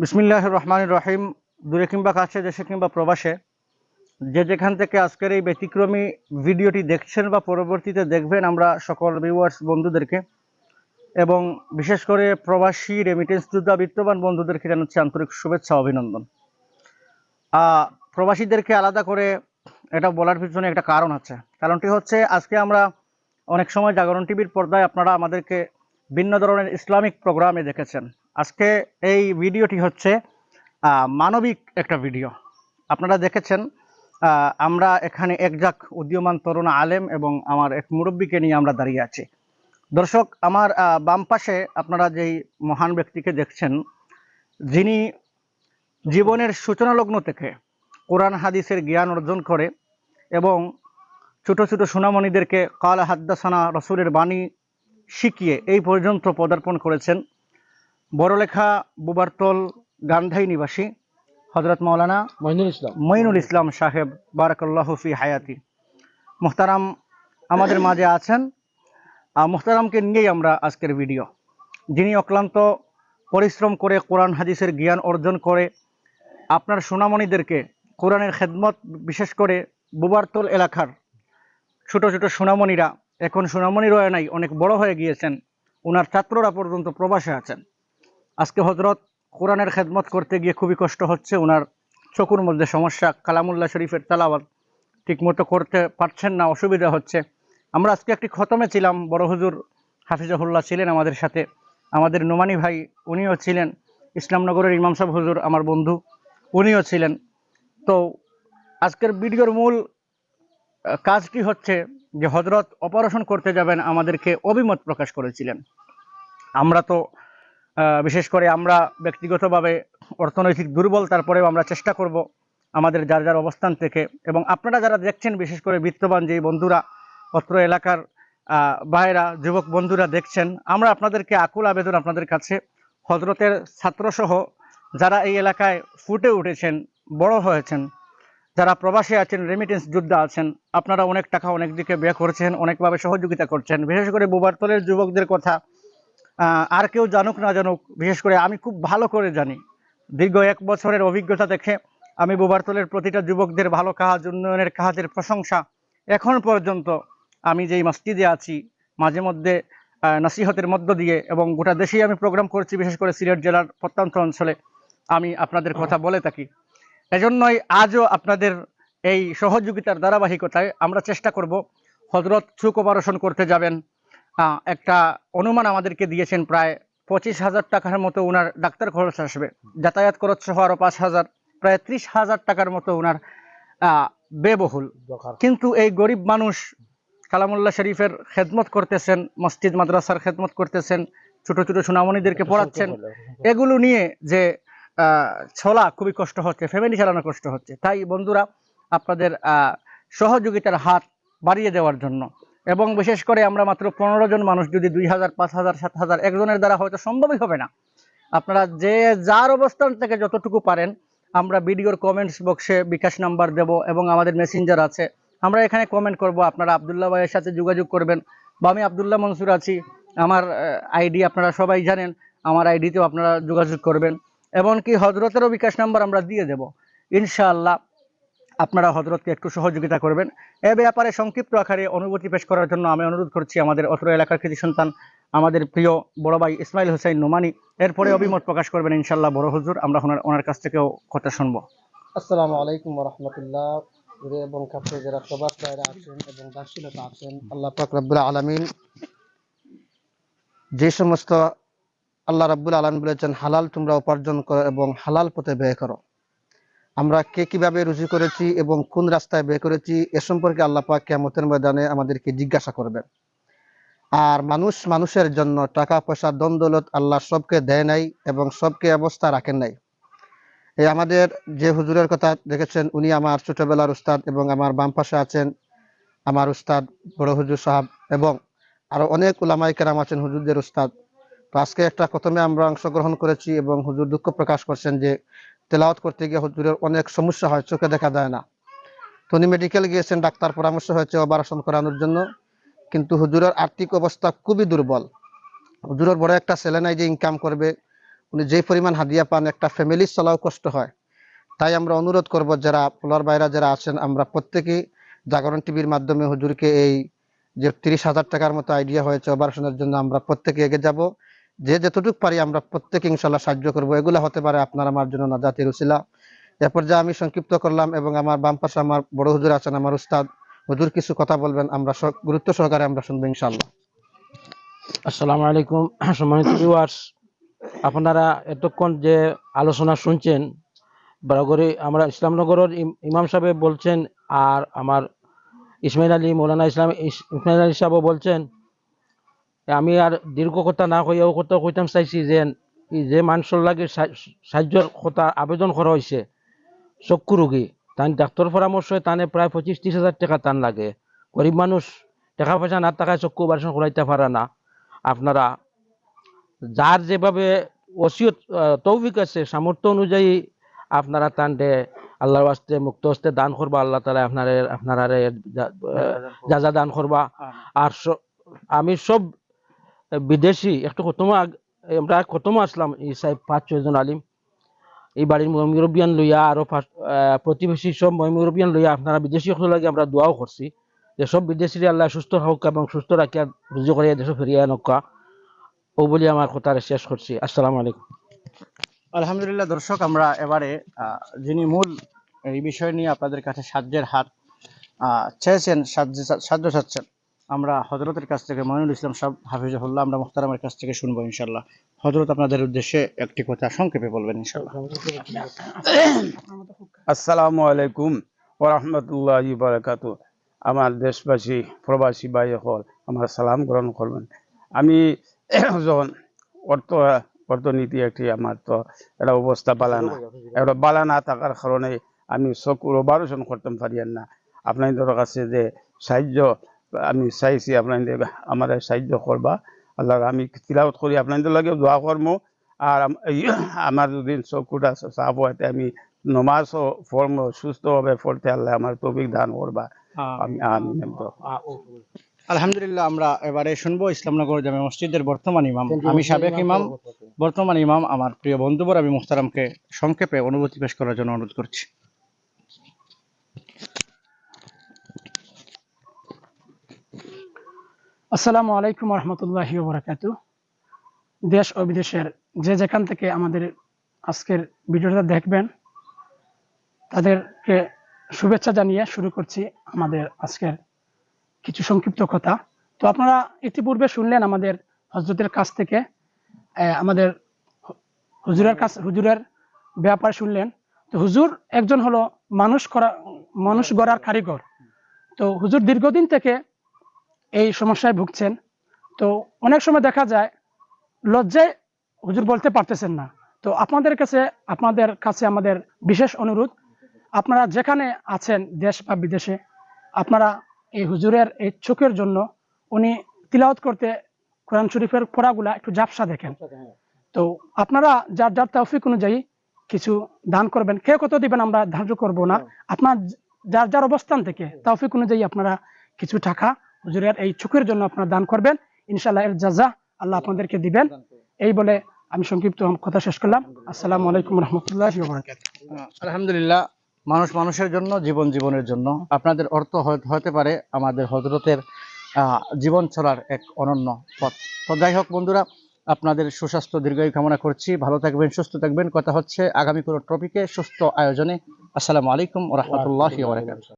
বিসমিল্লাহ রহমান রহিম। দূরে কিংবা কাছে, দেশে কিংবা প্রবাসে, যে যেখান থেকে আজকের এই ব্যতিক্রমী ভিডিওটি দেখছেন বা পরবর্তীতে দেখবেন আমরা সকল ভিউয়ার্স বন্ধুদেরকে, এবং বিশেষ করে প্রবাসী রেমিটেন্স যোদ্ধা, বিত্তবান বন্ধুদেরকে জানাচ্ছি আন্তরিক শুভেচ্ছা, অভিনন্দন। প্রবাসীদেরকে আলাদা করে এটা বলার পিছনে একটা কারণ আছে। কারণটি হচ্ছে, আজকে আমরা অনেক সময় জাগরণ টিভির পর্দায় আপনারা আমাদেরকে ভিন্ন ধরনের ইসলামিক প্রোগ্রামে দেখেছেন। আজকে এই ভিডিওটি হচ্ছে মানবিক একটা ভিডিও। আপনারা দেখেছেন আমরা এখানে একজাক উদীয়মান তরুণ আলেম এবং আমার এক মুরব্বীকে নিয়ে আমরা দাঁড়িয়ে আছি। দর্শক, আমার বাম পাশে আপনারা যেই মহান ব্যক্তিকে দেখছেন, যিনি জীবনের সূচনা লগ্ন থেকে কোরআন, হাদিসের জ্ঞান অর্জন করে এবং ছোট ছোট সুনামণিদেরকে, কাল হাদ্দাসানা রসুলের বাণী শিখিয়ে এই পর্যন্ত পদার্পণ করেছেন। বড়লেখা বুবারতল গান্ধাই নিবাসী হজরত মৌলানা মহিনুল ইসলাম। মঈনুল ইসলাম সাহেব বারাকাল্লাহফি হায়াতি। মোহতারাম আমাদের মাঝে আছেন। মোহতারামকে নিয়েই আমরা আজকের ভিডিও। যিনি অক্লান্ত পরিশ্রম করে কোরআন হাদিসের জ্ঞান অর্জন করে আপনার সোনামণিদেরকে কোরআনের খেদমত বিশেষ করে বুবারতল এলাকার ছোট ছোট সোনামণিরা এখন সোনামণি রয়ে নাই অনেক বড় হয়ে গিয়েছেন। ওনার ছাত্ররা পর্যন্ত প্রবাসে আছেন। আজকে হজরত কোরআনের খেদমত করতে গিয়ে খুবই কষ্ট হচ্ছে। ওনার চকুর মধ্যে সমস্যা, কালামুল্লাহ শরীফের তালাওয়াত ঠিকমতো করতে পারছেন না, অসুবিধা হচ্ছে। আমরা আজকে একটি খতমে ছিলাম। বড় হুজুর হাফিজাহুল্লাহ ছিলেন আমাদের সাথে। আমাদের নোমানি ভাই, উনিও ছিলেন। ইসলামনগরের ইমাম সাহেব হুজুর আমার বন্ধু, উনিও ছিলেন। তো আজকের ভিডিওর মূল কাজটি হচ্ছে যে হজরত অপারেশন করতে যাবেন আমাদেরকে অভিমত প্রকাশ করেছিলেন। আমরা তো বিশেষ করে আমরা ব্যক্তিগতভাবে অর্থনৈতিক দুর্বল তারপরেও আমরা চেষ্টা করব আমাদের যার যার অবস্থান থেকে। এবং আপনারা যারা দেখছেন বিশেষ করে বিত্তবান যেই বন্ধুরা অত্র এলাকার আহ, ভাইয়েরা যুবক বন্ধুরা দেখছেন আমরা আপনাদেরকে আকুল আবেদন আপনাদের কাছে। হজরতের ছাত্রসহ যারা এই এলাকায় ফুটে উঠেছেন বড় হয়েছেন যারা প্রবাসী আছেন রেমিটেন্স যোদ্ধা আছেন আপনারা অনেক টাকা অনেক দিকে ব্যয় করছেন অনেকভাবে সহযোগিতা করছেন। বিশেষ করে বুবারতলের যুবকদের কথা আর কেউ জানুক না জানুক, বিশেষ করে আমি খুব ভালো করে জানি। দীর্ঘ এক বছরের অভিজ্ঞতা দেখে আমি বোবারতলের প্রতিটা যুবকদের ভালো কাজ, উন্নয়নের কাজের প্রশংসা এখন পর্যন্ত আমি যেই মসজিদে আছি, মাঝে মধ্যে নাসিহতের মধ্য দিয়ে এবং গোটা দেশেই আমি প্রোগ্রাম করছি, বিশেষ করে সিলেট জেলার প্রত্যন্ত অঞ্চলে, আমি আপনাদের কথা বলে থাকি। এজন্যই আজও আপনাদের এই সহযোগিতার ধারাবাহিকতায় আমরা চেষ্টা করব হজরত চুক অপারেশন করতে যাবেন একটা অনুমান আমাদেরকে দিয়েছেন প্রায় পঁচিশ হাজার টাকার মতো ওনার ডাক্তার খরচ আসবে। যাতায়াত খরচ সহ আরও পাঁচ হাজার প্রায় ত্রিশ হাজার টাকার মতো ওনার ব্যয়বহুল। কিন্তু এই গরিব মানুষ কালামুল্লাহ শরীফের খেদমত করতেছেন মসজিদ মাদ্রাসার খেদমত করতেছেন ছোট ছোট সুনামণিদেরকে পড়াচ্ছেন এগুলো নিয়ে যে আহ, চলা খুবই কষ্ট হচ্ছে ফ্যামিলি চালানো কষ্ট হচ্ছে। তাই বন্ধুরা আপনাদের আহ, সহযোগিতার হাত বাড়িয়ে দেওয়ার জন্য এবং বিশেষ করে আমরা মাত্র পনেরো জন মানুষ, যদি দুই হাজার, পাঁচ হাজার, সাত হাজার একজনের দ্বারা হয়তো সম্ভবই হবে না। আপনারা যে যার অবস্থান থেকে যতটুকু পারেন, আমরা ভিডিওর কমেন্টস বক্সে বিকাশ নাম্বার দেব এবং আমাদের মেসেঞ্জার আছে। আমরা এখানে কমেন্ট করব, আপনারা আবদুল্লাহ ভাইয়ের সাথে যোগাযোগ করবেন। বা আমি আবদুল্লাহ মনসুর আছি, আমার আইডি আপনারা সবাই জানেন, আমার আইডিতেও আপনারা যোগাযোগ করবেন। এমনকি হজরতেরও বিকাশ নাম্বার আমরা দিয়ে দেব। ইনশাআল্লাহ আপনারা হজরতকে একটু সহযোগিতা করবেন। এ ব্যাপারে সংক্ষিপ্ত আকারে অনুভূতি পেশ করার জন্য আমি অনুরোধ করছি আমাদের অত্র এলাকার কৃতি সন্তান আমাদের প্রিয় বড় ভাই ইসমাইল হোসেন নোমানি এরপরে অভিমত প্রকাশ করবেন ইনশাল্লাহ বড় হুজুর। আমরা ওনার ওনার কাছ থেকেও কথা শুনব। আসসালামু আলাইকুম রহমতুল্লাহ এবং কাছে যারা প্রবাস বাইরে আছেন এবং দার্শিলতা আছেন আল্লাহ পাক রব্বুল আলামিন যে সমস্ত আল্লাহ রাব্বুল আলামিন বলেছেন হালাল তোমরা উপার্জন করো এবং হালাল পথে ব্যয় করো। আমরা কে কীভাবে রুজি করেছি এবং কোন রাস্তায় ব্যয় করেছি, এ সম্পর্কে আল্লাহ পাক কিয়ামতের ময়দানে আমাদেরকে জিজ্ঞাসা করবেন। আর মানুষ মানুষের জন্য টাকা, পয়সা দন দৌলত আল্লাহ সবকে দেয় নাই এবং সবকে অবস্থা রাখেন নাই। এই আমাদের যে হুজুরের কথা দেখেছেন, উনি আমার ছোটবেলার উস্তাদ এবং আমার বাম পাশে আছেন, আমার উস্তাদ, বড় হুজুর সাহেব এবং আরও অনেক উলামাই কেরাম আছেন হুজুরদের উস্তাদ। তো আজকে একটা প্রথমে আমরা অংশগ্রহণ করেছি এবং হুজুর দুঃখ প্রকাশ করছেন যে তেলাওয়াত করতে গিয়ে হুজুরের অনেক সমস্যা হয়, চোখে দেখা যায় না। তো উনি মেডিকেল গিয়েছেন, ডাক্তার পরামর্শ হয়েছে অপারেশন করানোর জন্য। কিন্তু হুজুরের আর্থিক অবস্থা খুবই দুর্বল। হুজুরের বড় একটা ছেলে নাই যে ইনকাম করবে। উনি যে পরিমাণ হাদিয়া পান, একটা ফ্যামিলি চলাও কষ্ট হয়। তাই আমরা অনুরোধ করব, যারা পোলার বাইরা যারা আছেন, আমরা প্রত্যেকেই জাগরণ টিভির মাধ্যমে হুজুরকে এই যে তিরিশ হাজার টাকার মতো আইডিয়া হয়েছে অপারেশনের জন্য, আমরা প্রত্যেকে এগিয়ে যাব। যে যতটুকু পারি আমরা প্রত্যেকে ইনশাল্লাহ সাহায্য করব। এগুলো হতে পারে আপনার আমার জন্য নাজাতের উসিলা। এরপর যা আমি সংক্ষিপ্ত করলাম এবং আমার বাম পাশে আমার বড় হুজুর আছেন, আমার উস্তাদ। হুজুর কিছু কথা বলবেন, আমরা গুরুত্ব সহকারে আমরা শুনব ইনশাল্লাহ আসসালামু আলাইকুম, সম্মানিত ভিউয়ার্স আপনারা এতক্ষণ যে আলোচনা শুনছেন, বরাবরই আমরা ইসলামনগরের ইম- ইমাম সাহেব বলছেন, আর আমার ইসমাইল আলী, মৌলানা ইসলাম ইস- ইসমাইল আলী সাহেবও বলছেন আমি আর দীর্ঘ কথা না কইয়াও কথা কইতাম চাইছি যে যে মানুষের লাগে সাহায্যের কথা আবেদন করা হয়েছে চক্ষু রোগী তান ডাক্তার পরামর্শ তানে প্রায় পঁচিশ ত্রিশ হাজার টাকা টান লাগে। গরিব মানুষ টাকা পয়সা না টাকায় চক্ষু অপারেশন করাইতে পারে না। আপনারা যার যেভাবে ওসিয়ত তৌফিক আছে সামর্থ্য অনুযায়ী আপনারা তান্ডে আল্লাহর আস্তে মুক্ত হস্তে দান করবা আল্লাহ তালা আপনারে আপনারা যা যা দান করবা আর আমি সব বিদেশি, একটু খতম আমরা খতম আসলাম, এই সাহেব পাঁচ ছয়জন আলিম। এই বাড়ির ময়মুরবিয়ান লইয়া আরও প্রতিবেশী সব ময়মুরবিয়ান লইয়া আপনারা বিদেশি লাগে আমরা দোয়াও করছি যে সব বিদেশিরা আল্লাহ সুস্থ হোক এবং সুস্থ রাখিয়া রুজু করিয়া দেশ ফিরিয়া নকা ও বলি আমার কথা শেষ করছি। আসসালামু আলাইকুম। আলহামদুলিল্লাহ দর্শক, আমরা এবারে যিনি মূল এই বিষয় নিয়ে আপনাদের কাছে সাহায্যের হাত চেয়েছেন, সাহায্য সাহায্য চাচ্ছেন। আমরা হজরতের কাছ থেকে মইনুল ইসলাম সাহেব হাফিজুল্লাহ আমরা মোহতারামের কাছ থেকে শুনব ইনশাল্লাহ হজরত আপনাদের উদ্দেশ্যে একটি কথা সংক্ষেপে বলবেন ইনশাল্লাহ আসসালামু আলাইকুম ওরহমতুল্লাহ আমার দেশবাসী, প্রবাসী ভাই হল আমার সালাম গ্রহণ করবেন। আমি যখন অর্থ, অর্থনীতি একটি আমার তো একটা অবস্থা বালা না একটা না থাকার কারণে আমি চকুর অপারেশন করতে পারিয়ান না। আপনাদের কাছে যে সাহায্য আমি চাইছি আপনাদের আমার সাহায্য করবা। আল্লাহ আমি তিলাওত করি আপনাদের লাগে দোয়া করব আর আমার যদি চকুটা সাফ হয় আমি নমাজও ফর্ম সুস্থভাবে পড়তে আল্লাহ আমার তৌফিক দান করবা। আমি আমি আলহামদুলিল্লাহ আমরা এবারে শুনব ইসলামনগর জামে মসজিদের বর্তমান ইমাম। আমি সাবেক ইমাম বর্তমান ইমাম আমার প্রিয় বন্ধুবর আমি মুহতারামকে সংক্ষেপে অনুভূতি পেশ করার জন্য অনুরোধ করছি। আসসালামু আলাইকুম রহমতুল্লাহি বরাকাতু দেশ ও বিদেশের যে যেখান থেকে আমাদের আজকের ভিডিওটা দেখবেন, তাদেরকে শুভেচ্ছা জানিয়ে শুরু করছি আমাদের আজকের কিছু সংক্ষিপ্ত কথা। তো আপনারা ইতিপূর্বে শুনলেন আমাদের হজরতের কাছ থেকে আমাদের হুজুরের কাছ, হুজুরের ব্যাপার শুনলেন। তো হুজুর একজন হলো মানুষ করা, মানুষ গড়ার কারিগর। তো হুজুর দীর্ঘদিন থেকে এই সমস্যায় ভুগছেন। তো অনেক সময় দেখা যায় লজ্জায় হুজুর বলতে পারতেছেন না। তো আপনাদের কাছে আপনাদের কাছে আমাদের বিশেষ অনুরোধ আপনারা যেখানে আছেন দেশ বা বিদেশে আপনারা এই হুজুরের এই চোখের জন্য উনি তিলাওয়াত করতে কোরআন শরীফের পড়াগুলা একটু জাপসা দেখেন। তো আপনারা যার যার তৌফিক অনুযায়ী কিছু দান করবেন। কে কত দিবেন আমরা ধার্য করব না। আপনার যার যার অবস্থান থেকে তৌফিক অনুযায়ী আপনারা কিছু টাকা হুজুরের এই চোখের জন্য আপনারা দান করবেন। ইনশাল্লাহ এর জাজা আল্লাহ আপনাদেরকে দিবেন। এই বলে আমি সংক্ষিপ্ত কথা শেষ করলাম। আসসালামু আলাইকুম রহমতুল্লাহ আলহামদুলিল্লাহ, মানুষ মানুষের জন্য, জীবন জীবনের জন্য। আপনাদের অর্থ হতে পারে আমাদের হজরতের জীবন চলার এক অনন্য পথ। তো যাই হোক বন্ধুরা, আপনাদের সুস্বাস্থ্য, দীর্ঘায়ু কামনা করছি। ভালো থাকবেন, সুস্থ থাকবেন। কথা হচ্ছে আগামী কোনো টপিকে, সুস্থ আয়োজনে। আসসালামু আলাইকুম রহমতুল্লাহ